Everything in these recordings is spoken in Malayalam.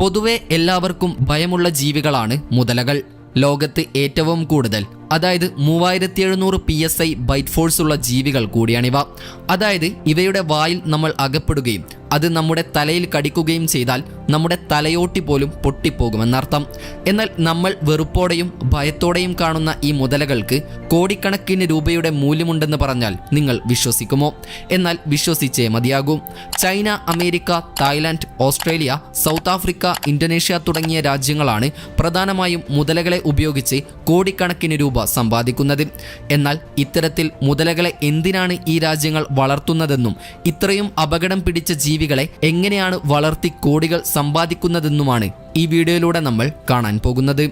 പൊതുവെ എല്ലാവർക്കും ഭയമുള്ള ജീവികളാണ് മുതലകൾ. ലോകത്ത് ഏറ്റവും കൂടുതൽ അതായത് മൂവായിരത്തി എഴുന്നൂറ് P S I bite force ഉള്ള ജീവികൾ കൂടിയാണിവ. അതായത് ഇവയുടെ വായിൽ നമ്മൾ അകപ്പെടുകയും അത് നമ്മുടെ തലയിൽ കടിക്കുകയും ചെയ്താൽ നമ്മുടെ തലയോട്ടി പോലും പൊട്ടിപ്പോകുമെന്നർത്ഥം. എന്നാൽ നമ്മൾ വെറുപ്പോടെയും ഭയത്തോടെയും കാണുന്ന ഈ മുതലകൾക്ക് കോടിക്കണക്കിന് രൂപയുടെ മൂല്യമുണ്ടെന്ന് പറഞ്ഞാൽ നിങ്ങൾ വിശ്വസിക്കുമോ? എന്നാൽ വിശ്വസിച്ചേ മതിയാകൂ. China America Thailand Australia South Africa Indonesia തുടങ്ങിയ രാജ്യങ്ങളാണ് പ്രധാനമായും മുതലകളെ ഉപയോഗിച്ച് കോടിക്കണക്കിന് രൂപ സമ്പാദിക്കുന്നത്. എന്നാൽ ഇത്തരത്തിൽ മുതലകളെ എന്തിനാണ് ഈ രാജ്യങ്ങൾ വളർത്തുന്നതെന്നും ഇത്രയും അപകടം പിടിച്ച ജീവികളെ എങ്ങനെയാണ് വളർത്തി കോടികൾ സമ്പാദിക്കുന്നതെന്നുമാണ് ഈ വീഡിയോയിലൂടെ നമ്മൾ കാണാൻ പോകുന്നത്.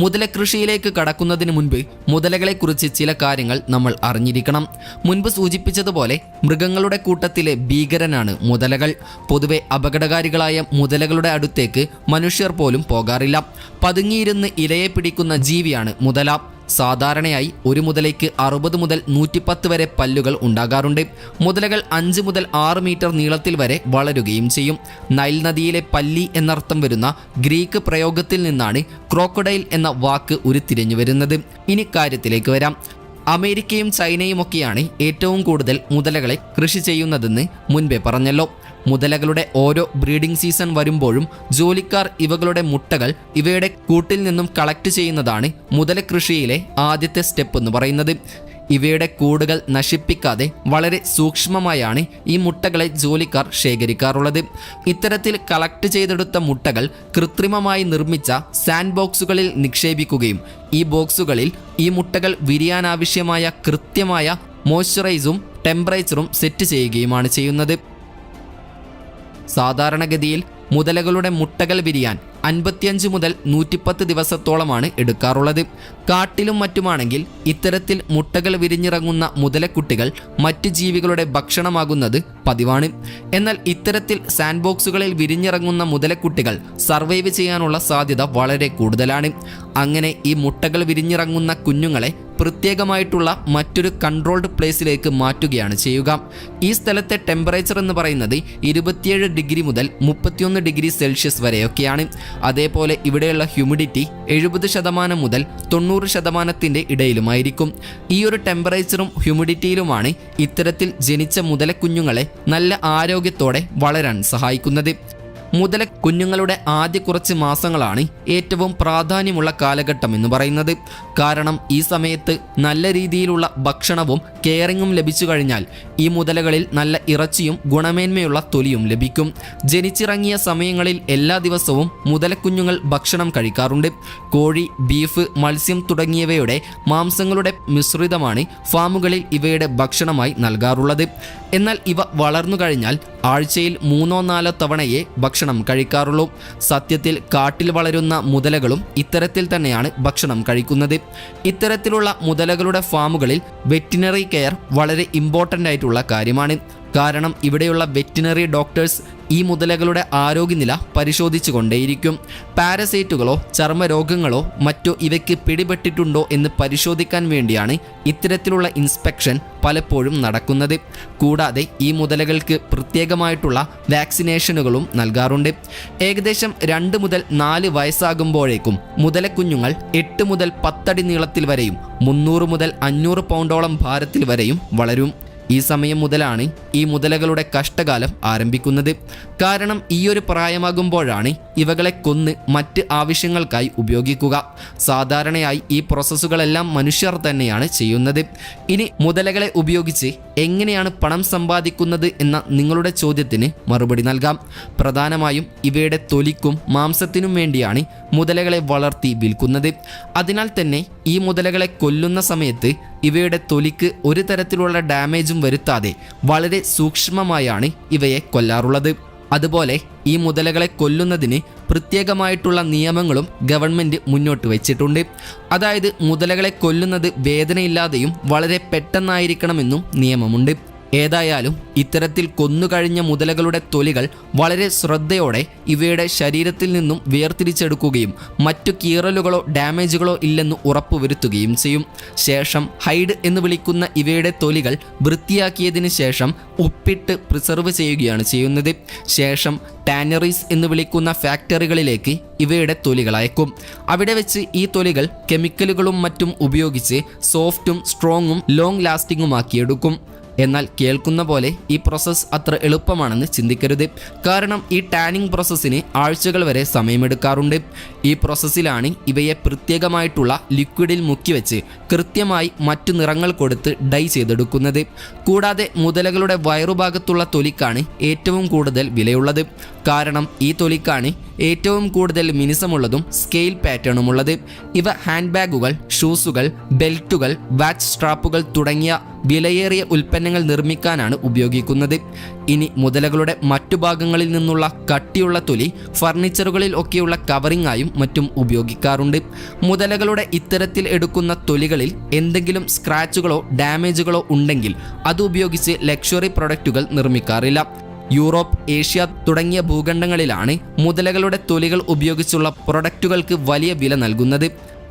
മുതലകൃഷിയിലേക്ക് കടക്കുന്നതിന് മുൻപ് മുതലകളെക്കുറിച്ച് ചില കാര്യങ്ങൾ നമ്മൾ അറിഞ്ഞിരിക്കണം. മുൻപ് സൂചിപ്പിച്ചതുപോലെ മൃഗങ്ങളുടെ കൂട്ടത്തിലെ ഭീകരനാണ് മുതലകൾ. പൊതുവെ അപകടകാരികളായ മുതലകളുടെ അടുത്തേക്ക് മനുഷ്യർ പോലും പോകാറില്ല. പതുങ്ങിയിരുന്ന് ഇലയെ പിടിക്കുന്ന ജീവിയാണ് മുതല. സാധാരണയായി ഒരു മുതലയ്ക്ക് അറുപത് മുതൽ നൂറ്റിപ്പത്ത് വരെ പല്ലുകൾ ഉണ്ടാകാറുണ്ട്. മുതലകൾ അഞ്ച് മുതൽ ആറ് മീറ്റർ നീളത്തിൽ വരെ വളരുകയും ചെയ്യും. നൈൽ നദിയിലെ പല്ലി എന്നർത്ഥം വരുന്ന ഗ്രീക്ക് പ്രയോഗത്തിൽ നിന്നാണ് ക്രോക്കഡൈൽ എന്ന വാക്ക് ഉരുത്തിരിഞ്ഞു വരുന്നത്. ഇനി കാര്യത്തിലേക്ക് വരാം. അമേരിക്കയും ചൈനയുമൊക്കെയാണ് ഏറ്റവും കൂടുതൽ മുതലകളെ കൃഷി ചെയ്യുന്നതെന്ന് മുൻപേ പറഞ്ഞല്ലോ. മുതലകളുടെ ഓരോ ബ്രീഡിംഗ് സീസൺ വരുമ്പോഴും ജോലിക്കാർ ഇവകളുടെ മുട്ടകൾ ഇവയുടെ കൂട്ടിൽ നിന്നും കളക്ട് ചെയ്യുന്നതാണ് മുതല കൃഷിയിലെ ആദ്യത്തെ സ്റ്റെപ്പ് എന്ന് പറയുന്നത്. ഇവയുടെ കൂടുകൾ നശിപ്പിക്കാതെ വളരെ സൂക്ഷ്മമായാണ് ഈ മുട്ടകളെ ജോലിക്കാർ ശേഖരിക്കാറുള്ളത്. ഇത്തരത്തിൽ കളക്ട് ചെയ്തെടുത്ത മുട്ടകൾ കൃത്രിമമായി നിർമ്മിച്ച സാൻഡ് ബോക്സുകളിൽ നിക്ഷേപിക്കുകയും ഈ ബോക്സുകളിൽ ഈ മുട്ടകൾ വിരിയാനാവശ്യമായ കൃത്യമായ മോയ്സ്ചറൈസും ടെമ്പറേച്ചറും സെറ്റ് ചെയ്യുകയുമാണ് ചെയ്യുന്നത്. സാധാരണഗതിയിൽ മുതലകളുടെ മുട്ടകൾ വിരിയാൻ അൻപത്തിയഞ്ച് മുതൽ നൂറ്റിപ്പത്ത് ദിവസത്തോളമാണ് എടുക്കാറുള്ളത്. കാട്ടിലും മറ്റുമാണെങ്കിൽ ഇത്തരത്തിൽ മുട്ടകൾ വിരിഞ്ഞിറങ്ങുന്ന മുതലക്കുട്ടികൾ മറ്റ് ജീവികളുടെ ഭക്ഷണമാകുന്നത് പതിവാണ്. എന്നാൽ ഇത്തരത്തിൽ സാൻഡ് ബോക്സുകളിൽ വിരിഞ്ഞിറങ്ങുന്ന മുതലക്കുട്ടികൾ സർവൈവ് ചെയ്യാനുള്ള സാധ്യത വളരെ കൂടുതലാണ്. അങ്ങനെ ഈ മുട്ടകൾ വിരിഞ്ഞിറങ്ങുന്ന കുഞ്ഞുങ്ങളെ പ്രത്യേകമായിട്ടുള്ള മറ്റൊരു കൺട്രോൾഡ് പ്ലേസിലേക്ക് മാറ്റുകയാണ് ചെയ്യുക. ഈ സ്ഥലത്തെ ടെമ്പറേച്ചർ എന്ന് പറയുന്നത് ഇരുപത്തിയേഴ് ഡിഗ്രി മുതൽ മുപ്പത്തിയൊന്ന് ഡിഗ്രി സെൽഷ്യസ് വരെയൊക്കെയാണ്. അതേപോലെ ഇവിടെയുള്ള ഹ്യൂമിഡിറ്റി എഴുപത് ശതമാനം മുതൽ തൊണ്ണൂറ് ശതമാനത്തിന്റെ ഇടയിലുമായിരിക്കും. ഈ ഒരു ടെമ്പറേച്ചറും ഹ്യൂമിഡിറ്റിയിലുമാണ് ഇത്തരത്തിൽ ജനിച്ച മുതലക്കുഞ്ഞുങ്ങളെ നല്ല ആരോഗ്യത്തോടെ വളരാൻ സഹായിക്കുന്നത്. മുതല കുഞ്ഞുങ്ങളുടെ ആദ്യ കുറച്ച് മാസങ്ങളാണ് ഏറ്റവും പ്രാധാന്യമുള്ള കാലഘട്ടം എന്ന് പറയുന്നത്. കാരണം ഈ സമയത്ത് നല്ല രീതിയിലുള്ള ഭക്ഷണവും കെയറിങ്ങും ലഭിച്ചു കഴിഞ്ഞാൽ ഈ മുതലകളിൽ നല്ല ഇറച്ചിയും ഗുണമേന്മയുള്ള തൊലിയും ലഭിക്കും. ജനിച്ചിറങ്ങിയ സമയങ്ങളിൽ എല്ലാ ദിവസവും മുതലക്കുഞ്ഞുങ്ങൾ ഭക്ഷണം കഴിക്കാറുണ്ട്. കോഴി ബീഫ് മത്സ്യം തുടങ്ങിയവയുടെ മാംസങ്ങളുടെ മിശ്രിതമാണ് ഫാമുകളിൽ ഇവയുടെ ഭക്ഷണമായി നൽകാറുള്ളത്. എന്നാൽ ഇവ വളർന്നു കഴിഞ്ഞാൽ ആഴ്ചയിൽ മൂന്നോ നാലോ തവണയേ ഭക്ഷണം കഴിക്കാറുള്ളൂ. സത്യത്തിൽ കാട്ടിൽ വളരുന്ന മുതലകളും ഇത്തരത്തിൽ തന്നെയാണ് ഭക്ഷണം കഴിക്കുന്നത്. ഇത്തരത്തിലുള്ള മുതലകളുടെ ഫാമുകളിൽ വെറ്റിനറി കെയർ വളരെ ഇമ്പോർട്ടന്റ് ആയിട്ടുള്ള കാര്യമാണ്. കാരണം ഇവിടെയുള്ള വെറ്റിനറി ഡോക്ടേഴ്സ് ഈ മുതലകളുടെ ആരോഗ്യനില പരിശോധിച്ചു കൊണ്ടേയിരിക്കും പാരസൈറ്റുകളോ ചർമ്മരോഗങ്ങളോ മറ്റോ ഇവയ്ക്ക് പിടിപെട്ടിട്ടുണ്ടോ എന്ന് പരിശോധിക്കാൻ വേണ്ടിയാണ് ഇത്തരത്തിലുള്ള ഇൻസ്പെക്ഷൻ പലപ്പോഴും നടക്കുന്നത്. കൂടാതെ ഈ മുതലകൾക്ക് പ്രത്യേകമായിട്ടുള്ള വാക്സിനേഷനുകളും നൽകാറുണ്ട്. ഏകദേശം രണ്ട് മുതൽ നാല് വയസ്സാകുമ്പോഴേക്കും മുതലക്കുഞ്ഞുങ്ങൾ എട്ട് മുതൽ പത്തടി നീളത്തിൽ വരെയും മുന്നൂറ് മുതൽ അഞ്ഞൂറ് പൗണ്ടോളം ഭാരത്തിൽ വരെയും വളരും. ഈ സമയം മുതലാണ് ഈ മുതലകളുടെ കഷ്ടകാലം ആരംഭിക്കുന്നത്. കാരണം ഈയൊരു പ്രായമാകുമ്പോഴാണ് ഇവകളെ കൊന്ന് മറ്റ് ആവശ്യങ്ങൾക്കായി ഉപയോഗിക്കുക. സാധാരണയായി ഈ പ്രോസസ്സുകളെല്ലാം മനുഷ്യർ തന്നെയാണ് ചെയ്യുന്നത്. ഇനി മുതലകളെ ഉപയോഗിച്ച് എങ്ങനെയാണ് പണം സമ്പാദിക്കുന്നത് എന്ന നിങ്ങളുടെ ചോദ്യത്തിന് മറുപടി നൽകാം. പ്രധാനമായും ഇവയുടെ തൊലിക്കും മാംസത്തിനും വേണ്ടിയാണ് മുതലകളെ വളർത്തി വിൽക്കുന്നത്. അതിനാൽ തന്നെ ഈ മുതലകളെ കൊല്ലുന്ന സമയത്ത് ഇവയുടെ തൊലിക്ക് ഒരു തരത്തിലുള്ള ഡാമേജും വരുത്താതെ വളരെ സൂക്ഷ്മമായാണ് ഇവയെ കൊല്ലാറുള്ളത്. അതുപോലെ ഈ മുതലകളെ കൊല്ലുന്നതിന് പ്രത്യേകമായിട്ടുള്ള നിയമങ്ങളും ഗവൺമെന്റ് മുന്നോട്ട് വെച്ചിട്ടുണ്ട്. അതായത് മുതലകളെ കൊല്ലുന്നത് വേദനയില്ലാതെയും വളരെ പെട്ടെന്നായിരിക്കണമെന്നും നിയമമുണ്ട്. ഏതായാലും ഇത്തരത്തിൽ കൊന്നുകഴിഞ്ഞ മുതലകളുടെ തൊലികൾ വളരെ ശ്രദ്ധയോടെ ഇവയുടെ ശരീരത്തിൽ നിന്നും വേർതിരിച്ചെടുക്കുകയും മറ്റു കീറലുകളോ ഡാമേജുകളോ ഇല്ലെന്ന് ഉറപ്പുവരുത്തുകയും ചെയ്യും. ശേഷം ഹൈഡ് എന്ന് വിളിക്കുന്ന ഇവയുടെ തൊലികൾ വൃത്തിയാക്കിയതിന് ശേഷം ഉപ്പിട്ട് പ്രിസർവ് ചെയ്യുകയാണ് ചെയ്യുന്നത്. ശേഷം ടാനറീസ് എന്ന് വിളിക്കുന്ന ഫാക്ടറികളിലേക്ക് ഇവയുടെ തൊലികൾ അയക്കും. അവിടെ വെച്ച് ഈ തൊലികൾ കെമിക്കലുകളും മറ്റും ഉപയോഗിച്ച് സോഫ്റ്റും സ്ട്രോങ്ങും ലോങ് ലാസ്റ്റിങ്ങുമാക്കിയെടുക്കും എന്നാൽ കേൾക്കുന്ന പോലെ ഈ പ്രോസസ്സ് അത്ര എളുപ്പമാണെന്ന് ചിന്തിക്കരുത്. കാരണം ഈ ടാനിങ് പ്രോസസ്സിന് ആഴ്ചകൾ വരെ സമയമെടുക്കാറുണ്ട്. ഈ പ്രോസസ്സിലാണ് ഇവയെ പ്രത്യേകമായിട്ടുള്ള ലിക്വിഡിൽ മുക്കി വെച്ച് കൃത്യമായി മറ്റു നിറങ്ങൾ കൊടുത്ത് ഡൈ ചെയ്തെടുക്കുന്നത്. കൂടാതെ മുതലകളുടെ വയറുഭാഗത്തുള്ള തൊലിക്കാണ് ഏറ്റവും കൂടുതൽ വിലയുള്ളത്. കാരണം ഈ തൊലിക്കാണ് ഏറ്റവും കൂടുതൽ മിനുസമുള്ളതും സ്കെയിൽ പാറ്റേണുമുള്ളത് ഇവ ഹാൻഡ് ബാഗുകൾ ഷൂസുകൾ ബെൽറ്റുകൾ വാച്ച് സ്ട്രാപ്പുകൾ തുടങ്ങിയ വിലയേറിയ ഉൽപ്പന്നങ്ങൾ നിർമ്മിക്കാനാണ് ഉപയോഗിക്കുന്നത്. ഇനി മുതലകളുടെ മറ്റു ഭാഗങ്ങളിൽ നിന്നുള്ള കട്ടിയുള്ള തൊലി ഫർണിച്ചറുകളിൽ ഒക്കെയുള്ള കവറിങ്ങായും മറ്റും ഉപയോഗിക്കാറുണ്ട്. മുതലകളുടെ ഇത്തരത്തിൽ എടുക്കുന്ന തൊലികളിൽ എന്തെങ്കിലും സ്ക്രാച്ചുകളോ ഡാമേജുകളോ ഉണ്ടെങ്കിൽ അത് ഉപയോഗിച്ച് ലക്ഷറി പ്രൊഡക്റ്റുകൾ നിർമ്മിക്കാറില്ല. യൂറോപ്പ് ഏഷ്യ തുടങ്ങിയ ഭൂഖണ്ഡങ്ങളിലാണ് മുതലകളുടെ തൊലികൾ ഉപയോഗിച്ചുള്ള പ്രൊഡക്റ്റുകൾക്ക് വലിയ വില നൽകുന്നത്.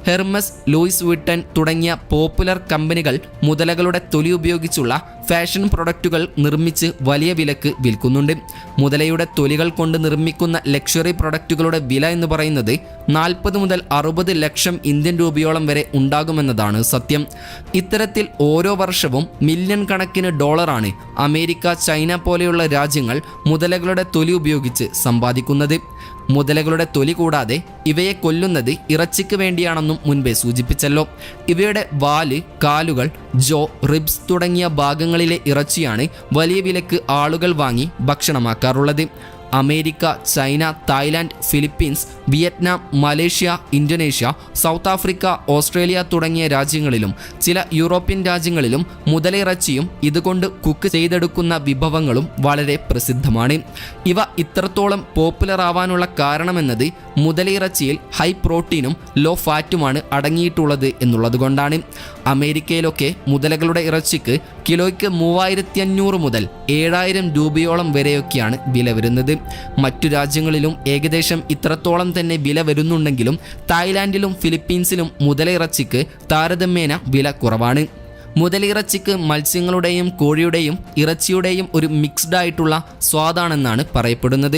ഹെർമസ് ലൂയിസ് വിട്ടൻ തുടങ്ങിയ പോപ്പുലർ കമ്പനികൾ മുതലകളുടെ തൊലി ഉപയോഗിച്ചുള്ള ഫാഷൻ പ്രൊഡക്റ്റുകൾ നിർമ്മിച്ച് വലിയ വിലക്ക് വിൽക്കുന്നുണ്ട്. മുതലയുടെ തൊലികൾ കൊണ്ട് നിർമ്മിക്കുന്ന ലക്ഷറി പ്രൊഡക്റ്റുകളുടെ വില എന്ന് പറയുന്നത് നാൽപ്പത് മുതൽ അറുപത് ലക്ഷം ഇന്ത്യൻ രൂപയോളം വരെ ഉണ്ടാകുമെന്നതാണ് സത്യം. ഇത്തരത്തിൽ ഓരോ വർഷവും മില്യൺ കണക്കിന് ഡോളറാണ് അമേരിക്ക ചൈന പോലെയുള്ള രാജ്യങ്ങൾ മുതലകളുടെ തൊലി ഉപയോഗിച്ച് സമ്പാദിക്കുന്നത്. മുതലകളുടെ തൊലി കൂടാതെ ഇവയെ കൊല്ലുന്നത് ഇറച്ചിക്ക് വേണ്ടിയാണെന്നും മുൻപേ സൂചിപ്പിച്ചല്ലോ. ഇവയുടെ വാൽ കാലുകൾ ജോ റിബ്സ് തുടങ്ങിയ ഭാഗങ്ങളിലെ ഇറച്ചിയാണ് വലിയ വിലക്ക് ആളുകൾ വാങ്ങി ഭക്ഷണമാക്കാറുള്ളത്. America China Thailand Philippines Vietnam Malaysia Indonesia South Africa Australia തുടങ്ങിയ രാജ്യങ്ങളിലും ചില യൂറോപ്യൻ രാജ്യങ്ങളിലും മുതലിറച്ചിയും ഇതുകൊണ്ട് കുക്ക് ചെയ്തെടുക്കുന്ന വിഭവങ്ങളും വളരെ പ്രസിദ്ധമാണ്. ഇവ ഇത്രത്തോളം പോപ്പുലർ ആവാനുള്ള കാരണമെന്നത് മുതലിറച്ചിയിൽ ഹൈ പ്രോട്ടീനും ലോ ഫാറ്റുമാണ് അടങ്ങിയിട്ടുള്ളത് എന്നുള്ളതുകൊണ്ടാണ്. അമേരിക്കയിലൊക്കെ മുതലകളുടെ ഇറച്ചിക്ക് കിലോയ്ക്ക് മൂവായിരത്തി അഞ്ഞൂറ് മുതൽ ഏഴായിരം രൂപയോളം വരെയൊക്കെയാണ് വില വരുന്നത്. മറ്റു രാജ്യങ്ങളിലും ഏകദേശം ഇത്രത്തോളം തന്നെ വില വരുന്നുണ്ടെങ്കിലും തായ്ലാൻഡിലും ഫിലിപ്പീൻസിലും മുതലിറച്ചിക്ക് താരതമ്യേന വില കുറവാണ്. മുതലിറച്ചിക്ക് മത്സ്യങ്ങളുടെയും കോഴിയുടെയും ഇറച്ചിയുടെയും ഒരു മിക്സ്ഡ് ആയിട്ടുള്ള സ്വാദാണെന്നാണ് പറയപ്പെടുന്നത്.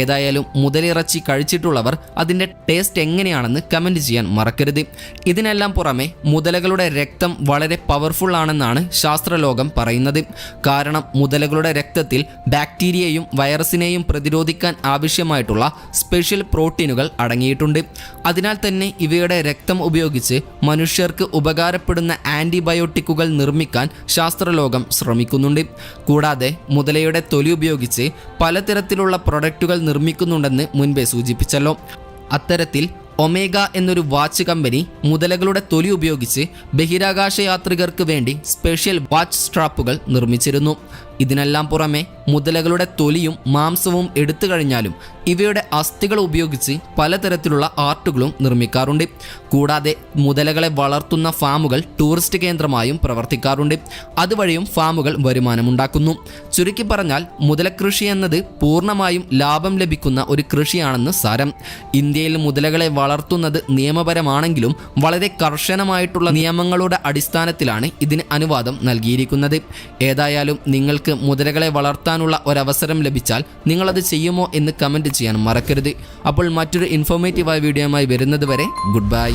ഏതായാലും മുതലിറച്ചി കഴിച്ചിട്ടുള്ളവർ അതിന്റെ ടേസ്റ്റ് എങ്ങനെയാണെന്ന് കമന്റ് ചെയ്യാൻ മറക്കരുത്. ഇതിനെല്ലാം പുറമെ മുതലകളുടെ രക്തം വളരെ പവർഫുൾ ആണെന്നാണ് ശാസ്ത്രലോകം പറയുന്നത്. കാരണം മുതലകളുടെ രക്തത്തിൽ ബാക്ടീരിയയും വൈറസിനെയും പ്രതിരോധിക്കാൻ ആവശ്യമായിട്ടുള്ള സ്പെഷ്യൽ പ്രോട്ടീനുകൾ അടങ്ങിയിട്ടുണ്ട്. അതിനാൽ തന്നെ ഇവയുടെ രക്തം ഉപയോഗിച്ച് മനുഷ്യർക്ക് ഉപകാരപ്പെടുന്ന ആന്റിബയോട്ടിക്കുകൾ നിർമ്മിക്കാൻ ശാസ്ത്രലോകം ശ്രമിക്കുന്നുണ്ട്. കൂടാതെ മുതലയുടെ തൊലി ഉപയോഗിച്ച് പലതരത്തിലുള്ള പ്രൊഡക്റ്റുകൾ നിർമ്മിക്കുന്നുണ്ടെന്ന് മുൻപേ സൂചിപ്പിച്ചല്ലോ. അത്തരത്തിൽ ഒമേഗ എന്നൊരു വാച്ച് കമ്പനി മുതലകളുടെ തൊലി ഉപയോഗിച്ച് ബഹിരാകാശ യാത്രികർക്ക് വേണ്ടി സ്പെഷ്യൽ വാച്ച് സ്ട്രാപ്പുകൾ നിർമ്മിച്ചിരുന്നു. ഇതിനെല്ലാം പുറമെ മുതലകളുടെ തൊലിയും മാംസവും എടുത്തു കഴിഞ്ഞാലും ഇവയുടെ അസ്ഥികൾ ഉപയോഗിച്ച് പലതരത്തിലുള്ള ആർട്ടുകളും നിർമ്മിക്കാറുണ്ട്. കൂടാതെ മുതലകളെ വളർത്തുന്ന ഫാമുകൾ ടൂറിസ്റ്റ് കേന്ദ്രമായും പ്രവർത്തിക്കാറുണ്ട്. അതുവഴിയും ഫാമുകൾ വരുമാനമുണ്ടാക്കുന്നു. ചുരുക്കി പറഞ്ഞാൽ മുതലകൃഷി എന്നത് പൂർണമായും ലാഭം ലഭിക്കുന്ന ഒരു കൃഷിയാണെന്ന് സാരം. ഇന്ത്യയിൽ മുതലകളെ വളർത്തുന്നത് നിയമപരമാണെങ്കിലും വളരെ കർശനമായിട്ടുള്ള നിയമങ്ങളുടെ അടിസ്ഥാനത്തിലാണ് ഇതിന് അനുവാദം നൽകിയിരിക്കുന്നത്. ഏതായാലും നിങ്ങൾക്ക് മുതലകളെ വളർത്താനുള്ള ഒരവസരം ലഭിച്ചാൽ നിങ്ങളത് ചെയ്യുമോ എന്ന് കമന്റ് ചെയ്യാൻ മറക്കരുത്. അപ്പോൾ മറ്റൊരു ഇൻഫോർമേറ്റീവായ വീഡിയോയുമായി വരുന്നത് വരെ ഗുഡ് ബൈ